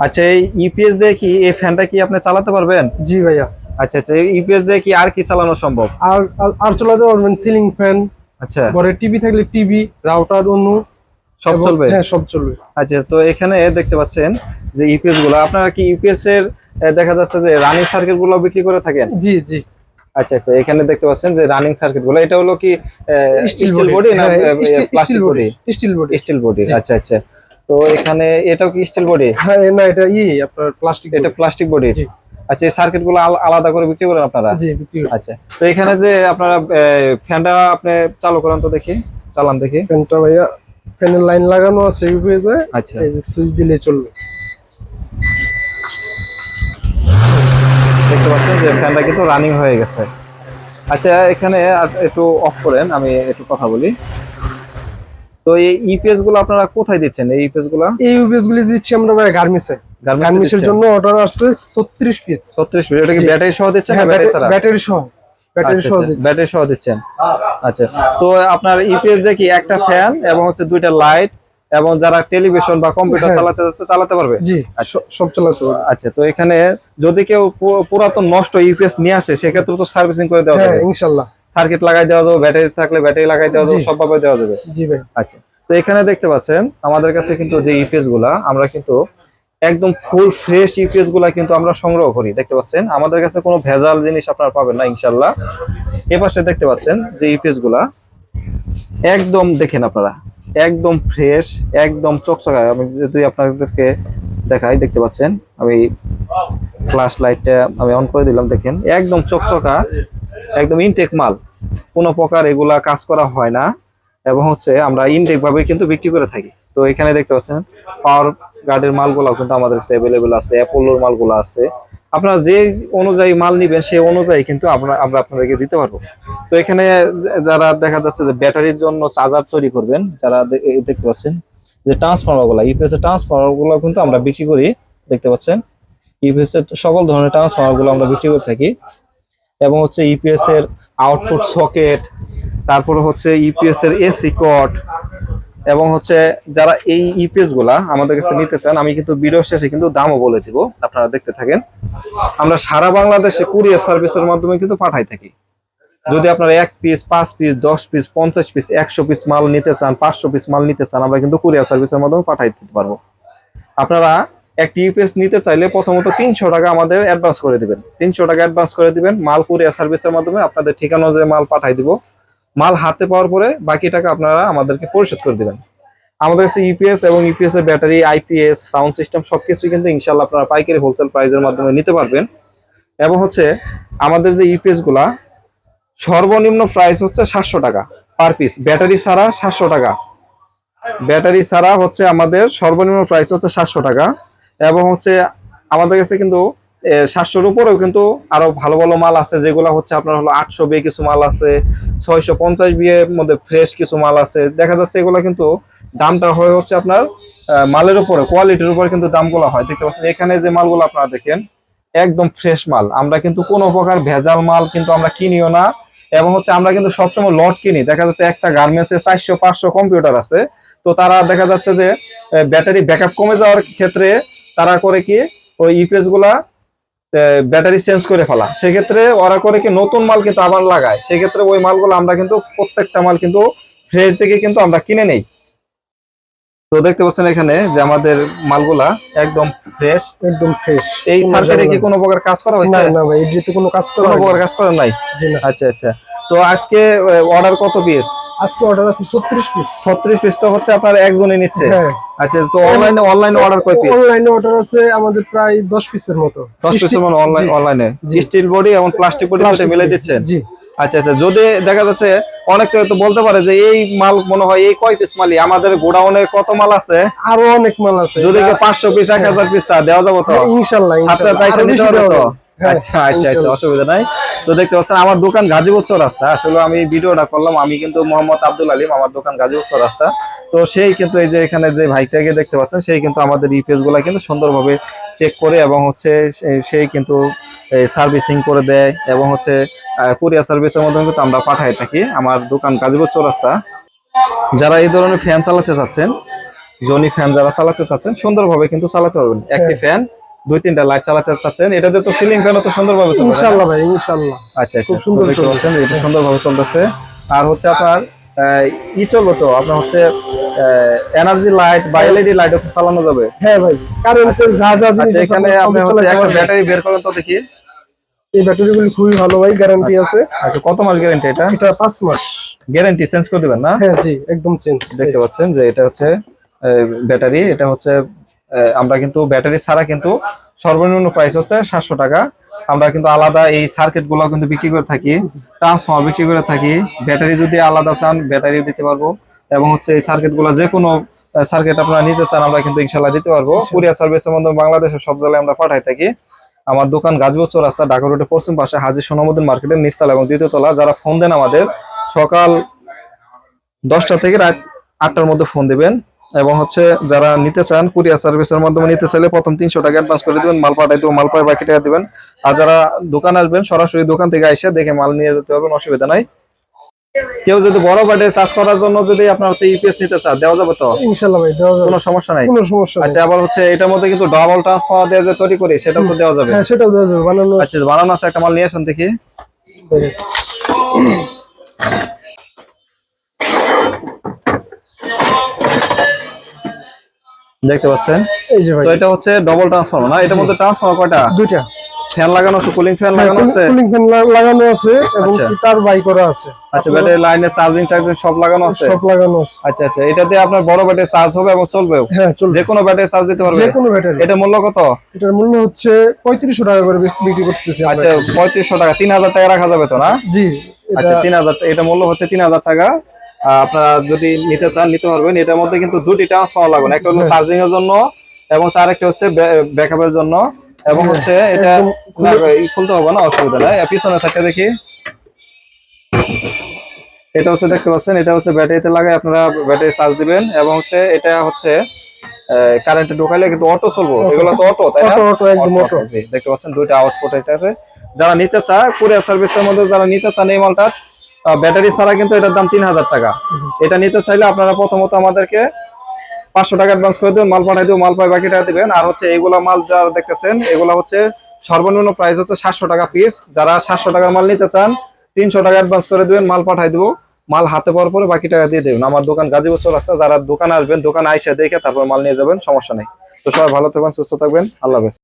আচ্ছা এই ইপিএস দিয়ে কি এই ফ্যানটা কি আপনি চালাতে পারবেন? জি ভাইয়া। আচ্ছা আচ্ছা এই ইপিএস দিয়ে কি আর কি চালানো সম্ভব? আর আর- চলাতে পারবেন সিলিং ফ্যান আচ্ছা। ঘরে টিভি থাকলে টিভি রাউটার অন্য সব চলবে? হ্যাঁ সব চলবে। আচ্ছা তো এখানে দেখতে পাচ্ছেন যে ইপিএসগুলো আপনারা কি ইপিএস এর দেখা যাচ্ছে যে রানিং সার্কিটগুলো বিক্রি করে থাকেন? জি জি। আচ্ছা আচ্ছা এখানে দেখতে পাচ্ছেন যে রানিং সার্কিটগুলো এটা হলো কি স্টিল বডি না plastic body steel body steel body আচ্ছা আচ্ছা। তো এখানে এটাও কি স্টিল বডি হ্যাঁ না এটা ই আপনার প্লাস্টিক এটা প্লাস্টিক বডি। আচ্ছা এই সার্কিটগুলো আলাদা করে বিক্রি করেন আপনারা? জি বিক্রি আচ্ছা তো এখানে যে আপনারা ফ্যানটা আপনি চালু করেন তো দেখি চালান দেখি। ফ্যানটা ভাইয়া ফ্যানের লাইন লাগানো আছে ইউপিএসে আচ্ছা। এই সুইচ দিলে চলবে। দেখতে পাচ্ছেন যে ফ্যানটা কিন্তু রানিং হয়ে গেছে। আচ্ছা এখানে একটু অফ করেন আমি একটু কথা বলি। তো এই ইপিএসগুলো আপনারা কোথায় দিচ্ছেন? এই ইপিএসগুলো? এই ইউপিএস গুলি দিচ্ছি আমরা ভাই গার্মেন্টসে গার্মেন্টসের জন্য অর্ডার আসছে 36 পিস ছত্রিশ মিনিট এটা কি ব্যাটারি সহ দিচ্ছেন না হ্যাঁ ব্যাটারি ছাড়া? ব্যাটারি সহ। ব্যাটারি আচ্ছা, সহ আচ্ছা, ব্যাটারি সহ দিচ্ছেন। আচ্ছা। তো আপনার ইপিএস দেখি একটা ফ্যান এবং হচ্ছে দুইটা লাইট এবং যারা টেলিভিশন বা কম্পিউটার হ্যাঁ। চালাতে যাচ্ছে চালাতে পারবে? জি সব চালাতে পারবে। আচ্ছা তো এখানে যদি কেউ পুরাতন নষ্ট ইপিএস নিয়ে আসে সেক্ষেত্রে তো সার্ভিসিং করে দেওয়া হ্যাঁ যাবে। ইনশাআল্লাহ সার্কিট লাগাই দেওয়া যাবে ব্যাটারি থাকলে ব্যাটারি লাগাই দেওয়া যাবে। সবভাবে দেওয়া যাবে। জি ভাই। আচ্ছা তো এখানে দেখতে পাচ্ছেন আমাদের কাছে কিন্তু যে ইপিএসগুলা আমরা কিন্তু একদম ফুল ফ্রেশ ইপিএসগুলা কিন্তু আমরা সংগ্রহ করি। দেখতে পাচ্ছেন আমাদের কাছে কোনো ভেজাল জিনিস আপনারা পাবেন না ইনশাল্লাহ এপাশে দেখতে পাচ্ছেন যে ইপিএসগুলা একদম দেখেন আপনারা একদম ফ্রেশ একদম চকচকা। আমি যদি আপনাদেরকে দেখাই দেখতে পাচ্ছেন আমি ফ্ল্যাশ লাইটটা আমি অন করে দিলাম দেখেন একদম চকচকা। একদম ইনটেক মাল। কোনো প্রকার এগুলা কাজ করা হয় না। এবং হচ্ছে আমরা ইনটেক ভাবে কিন্তু বিক্রি করে থাকি। তো এখানে দেখতে পাচ্ছেন পাওয়ার গার্ডের মালগুলো কিন্তু আমাদের কাছে অ্যাভেলেবেল আছে অ্যাপোলোর মালগুলো আছে। আপনারা যে অনুযায়ী মাল নিবেন, সেই অনুযায়ী কিন্তু আমরা আমরা আপনাদেরকে দিতে পারব। তো এখানে যারা দেখা যাচ্ছে যে ব্যাটারির জন্য চার্জার তৈরি করবেন, যারা দেখতে পাচ্ছেন যে ট্রান্সফর্মারগুলা ইপিএস এর ট্রান্সফর্মারগুলো কিন্তু আমরা বিক্রি করি, দেখতে পাচ্ছেন। ইপিএস এর সকল ধরনের ট্রান্সফর্মারগুলো আমরা বিক্রি করে থাকি। এবং হচ্ছে ইপিএস এর আউটপুট সকেট তারপরে হচ্ছে ইপিএস এর এসি কট এবং হচ্ছে যারা এই ইপিএসগুলা আমাদের কাছে নিতে চান, আমি কিন্তু ভিডিও শেষে কিন্তু দামও বলে দিব, আপনারা দেখতে থাকেন। আমরা সারা বাংলাদেশে কুরিয়ার সার্ভিসের মাধ্যমে কিন্তু পাঠাই থাকি। যদি আপনারা এক পিস পাঁচ পিস দশ পিস পঞ্চাশ পিস একশো পিস মাল নিতে চান, পাঁচশো পিস মাল নিতে চান, আমরা কিন্তু কুরিয়ার সার্ভিসের মাধ্যমে পাঠাই দিতে পারব। আপনারা একটি ইউপিএস নিতে চাইলে প্রথমত তিনশো টাকা আমাদের অ্যাডভান্স করে দিবেন। তিনশো টাকা অ্যাডভান্স করে দিবেন, মাল কুরিয়ার সার্ভিসের মাধ্যমে আপনাদের ঠিকানা অনুযায়ী মাল পাঠাই দিব। মাল হাতে পাওয়ার পরে বাকি টাকা আপনারা আমাদেরকে পরিশোধ করে দিবেন। আমাদের কাছে ইউপিএস এবং ইপিএস এর ব্যাটারি আইপিএস সাউন্ড সিস্টেম সবকিছু কিন্তু ইনশাল্লাহ আপনারা পাইকারি হোলসেল প্রাইসের মাধ্যমে নিতে পারবেন। এবং হচ্ছে আমাদের যে ইপিএসগুলা, সর্বনিম্ন প্রাইস হচ্ছে সাতশো টাকা পার পিস ব্যাটারি ছাড়া সাতশো টাকা। ব্যাটারি ছাড়া হচ্ছে আমাদের সর্বনিম্ন প্রাইস হচ্ছে সাতশো টাকা। এবং হচ্ছে আমাদের কাছে কিন্তু সাতশোর উপরেও কিন্তু আরও ভালো ভালো মাল আছে, যেগুলো হচ্ছে আপনার হলো আটশো বিয়ে কিছু মাল আছে, ছয়শো পঞ্চাশ বিয়ের মধ্যে ফ্রেশ কিছু মাল আছে। দেখা যাচ্ছে এগুলো কিন্তু দামটা হয়ে হচ্ছে আপনার মালের উপরে কোয়ালিটির উপরে কিন্তু দামগুলো হয়। দেখতে পাচ্ছেন, এখানে যে মালগুলো আপনারা দেখেন, একদম ফ্রেশ মাল। আমরা কিন্তু কোনো প্রকার ভেজাল মাল কিন্তু আমরা কিনিও না, এবং হচ্ছে আমরা কিন্তু সবসময় লট কিনি। দেখা যাচ্ছে একটা গার্মেন্টসে চারশো, পাঁচশো কম্পিউটার আছে। তো তারা দেখা যাচ্ছে যে ব্যাটারি ব্যাকআপ কমে যাওয়ার ক্ষেত্রে তারা করে কি ওই ইপিএসগুলা ব্যাটারি চেঞ্জ করে ফেলা। সেক্ষেত্রে ওরা করে কি নতুন মাল কিন্তু আবার লাগায়। সেক্ষেত্রে ওই মালগুলো আমরা কিন্তু প্রত্যেকটা মাল কিন্তু ফ্রেশ থেকে কিন্তু আমরা কিনে নেই। তো দেখতে পাচ্ছেন এখানে যে আমাদের মালগুলা একদম ফ্রেশ একদম ফ্রেশ এই সার্কিটে কি কোনো প্রকার কাজ করা হয়েছে? না ভাই এডিতে কোনো কাজ করা কোনো প্রকার কাজ করা নাই? আচ্ছা আচ্ছা। তো আজকে অর্ডার কত পিস আজকে অর্ডার আছে 36 পিস ছত্রিশ পিস তো হচ্ছে আপনার একজনই নিচ্ছে। হ্যাঁ। আচ্ছা তো অনলাইনে অনলাইনে অর্ডার কয় পিস অনলাইনে অর্ডার আছে আমাদের প্রায় 10 পিসের মতো। দশ পিসের মানে অনলাইন অনলাইনে স্টিল বডি এবং প্লাস্টিক বডি Plastic মিলে body, দিচ্ছেন? জি। আচ্ছা আচ্ছা যদি দেখা যাচ্ছে অনেকে তো বলতে পারে যে এই মাল মনে হয় এই কয় পিস মালই? আমাদের গোডাউনে কত মাল আছে? আরও অনেক মাল আছে। যদি কেউ পাঁচশো পিস এক হাজার পিস চা দেওয়া যাব তো? ইনশাআল্লাহ সাথে তাইসে আরও নিতে বেশি তো? আচ্ছা আচ্ছা আচ্ছা ইনশাআল্লাহ। অসুবিধা নাই। তো দেখতে পাচ্ছেন আমার দোকান গাজীপুর রাস্তা আসলে আমি ভিডিওটা করলাম আমি কিন্তু মোহাম্মদ আব্দুল আলিম আমার দোকান গাজীপুর রাস্তা তো সেই কিন্তু এই যে এখানে যে ভাইটাকে দেখতে পাচ্ছেন সেই কিন্তু আমাদের ইপিএসগুলা কিন্তু সুন্দরভাবে চেক করে এবং হচ্ছে সেই কিন্তু সার্ভিসিং করে দেয় এবং হচ্ছে কুরিয়ার সার্ভিসের মাধ্যমে কিন্তু আমরা পাঠাই থাকি আমার দোকান গাজীপুর রাস্তা যারা এই ধরনের ফ্যান চালাতে চাচ্ছেন জনি ফ্যান যারা চালাতে চাচ্ছেন সুন্দরভাবে কিন্তু চালাতে পারবেন। হ্যাঁ। একটি ফ্যান দুই তিনটা লাইট চালাতে চাচ্ছেন। এটাতে তো সিলিং ফ্যানও তো সুন্দরভাবে না? ইনশাল্লাহ ভাই ইনশাল্লাহ। আচ্ছা আচ্ছা। খুব সুন্দর। পাচ্ছেন এটা সুন্দরভাবে চলতেছে। আর হচ্ছে আপনার ই চলবে তো আপনার হচ্ছে এনার্জি লাইট বা এলইডি লাইট হচ্ছে চালানো যাবে। হ্যাঁ ভাই কারেন্টের যা যা জিনিস আচ্ছা এখানে আপনি হচ্ছে একটা ব্যাটারি বের করেন তো দেখি। এই ব্যাটারিগুলি খুবই ভালো ভাই গ্যারান্টি আছে। আচ্ছা কত মাস গ্যারান্টি এটা? এটা পাঁচ মাস। গ্যারান্টি চেঞ্জ করে দিবেন না? হ্যাঁ জি একদম চেঞ্জ দেখতে পাচ্ছেন যে এটা হচ্ছে ব্যাটারি এটা হচ্ছে আমরা কিন্তু ব্যাটারি ছাড়া কিন্তু সর্বনিম্ন প্রাইস হচ্ছে সাতশো টাকা। আমরা কিন্তু আলাদা এই সার্কিটগুলো কিন্তু বিক্রি করে থাকি ট্রান্সফর্মার বিক্রি করে থাকি। ব্যাটারি যদি আলাদা চান ব্যাটারি দিতে পারব। এবং হচ্ছে এই সার্কিটগুলো যে কোনো সার্কিট আপনারা নিতে চান আমরা কিন্তু ইনশাল্লাহ দিতে পারব। কুরিয়ার সার্ভিসের মাধ্যমে বাংলাদেশের সব জায়গায় আমরা পাঠাই থাকি। আমার দোকান গাজীপুর রাস্তা ঢাকা রোডের পশ্চিম পাশে হাজির সোনামুদ্দিন মার্কেটের নিচতলা এবং দ্বিতীয় তলা। যারা ফোন দেন আমাদের সকাল দশটা থেকে রাত আটটার মধ্যে ফোন দিবেন। এবং হচ্ছে যারা নিতে চান কুরিয়ার সার্ভিসের মাধ্যমে নিতে চাইলে প্রথম তিনশো টাকা অ্যাডভান্স করে দিবেন মাল পাঠাই দেবো মাল পাই বাকি টাকা দিবেন। আর যারা দোকান আসবেন সরাসরি দোকান থেকে এসে দেখে মাল নিয়ে যেতে পারবেন অসুবিধা নাই। কেউ যদি বড় বাড়ি চার্জ করার জন্য যদি আপনার হচ্ছে ইউপিএস নিতে চান দেওয়া যাবে তো? ইনশাল্লাহ ভাই দেওয়া যাবে। কোনো সমস্যা নাই? কোনো সমস্যা আচ্ছা আবার হচ্ছে এটার মধ্যে কিন্তু ডাবল ট্রান্সফার দেওয়া যে তৈরি করি সেটাও তো দেওয়া যাবে। হ্যাঁ সেটাও দেওয়া যাবে বানানো। আচ্ছা বানানো আছে একটা মাল নিয়ে আসুন দেখি। দেখতে পাচ্ছেন? এই যে ভাই। তো এটা হচ্ছে ডবল ট্রান্সফর্মার না? এটার মধ্যে ট্রান্সফর্মার কয়টা? দুইটা। ফ্যান লাগানো আছে কুলিং ফ্যান লাগানো আছে? কুলিং ফ্যান লাগানো আছে এবং আচ্ছা। তার বাই করা আছে। আচ্ছা ব্যাটারি লাইনে চার্জিং টার্জিং সব লাগানো আছে? সব লাগানো আছে। আচ্ছা আচ্ছা এটা দিয়ে আপনার বড় ব্যাটারি চার্জ হবে এবং চলবে? হ্যাঁ চলবে। যে কোনো ব্যাটারি চার্জ দিতে পারবে? যে কোনো ব্যাটারি। এটা মূল্য কত? এটার মূল্য হচ্ছে পঁয়ত্রিশশো টাকা করে বিক্রি করতেছি। আচ্ছা পঁয়ত্রিশশো টাকা তিন হাজার টাকা রাখা যাবে তো না? জি আচ্ছা এটা তিন হাজার এটা মূল্য হচ্ছে তিন হাজার টাকা। আহ, আপনারা যদি নিতে চান নিতে পারবেন। এটার মধ্যে কিন্তু দুটি ট্রান্সফর্মার লাগবে একটা হলো চার্জিং এর জন্য এবং আরেকটা হচ্ছে ব্যাকআপের জন্য। এবং হচ্ছে এটা খুলতে হবে না অসুবিধা নাই। পিছনে থাকে দেখি। এটা হচ্ছে দেখতে পাচ্ছেন এটা হচ্ছে ব্যাটারিতে লাগাই আপনারা ব্যাটারি চার্জ দিবেন। এবং হচ্ছে এটা হচ্ছে কারেন্টে ঢোকাইলে কিন্তু অটো চলবো। এগুলো তো অটো তাই না? অটো অটো একদম অটো দেখতে পাচ্ছেন দুইটা আউটপুট এটা আছে। যারা নিতে চায় কুরিয়ার সার্ভিসের মধ্যে যারা নিতে চান এই মালটা ব্যাটারি ছাড়া কিন্তু এটার দাম তিন হাজার টাকা। এটা নিতে চাইলে আপনারা প্রথমত আমাদেরকে পাঁচশো টাকা অ্যাডভান্স করে দেবেন, মাল পাঠাই দেবো মাল পাই বাকি টাকা দিবেন। আর হচ্ছে এইগুলা মাল যারা দেখতেছেন, এগুলা হচ্ছে সর্বনিম্ন প্রাইস হচ্ছে সাতশো টাকা পিস যারা সাতশো টাকার মাল নিতে চান, তিনশো টাকা অ্যাডভান্স করে দেবেন, মাল পাঠাই দেবো। মাল হাতে পাওয়ার পরে বাকি টাকা দিয়ে দেবেন। আমার দোকান গাজীপুর রাস্তা যারা দোকানে আসবেন, দোকান আইসা দেখে তারপর মাল নিয়ে যাবেন, সমস্যা নেই। তো সবাই ভালো থাকবেন, সুস্থ থাকবেন। আল্লাহ হাফেজ।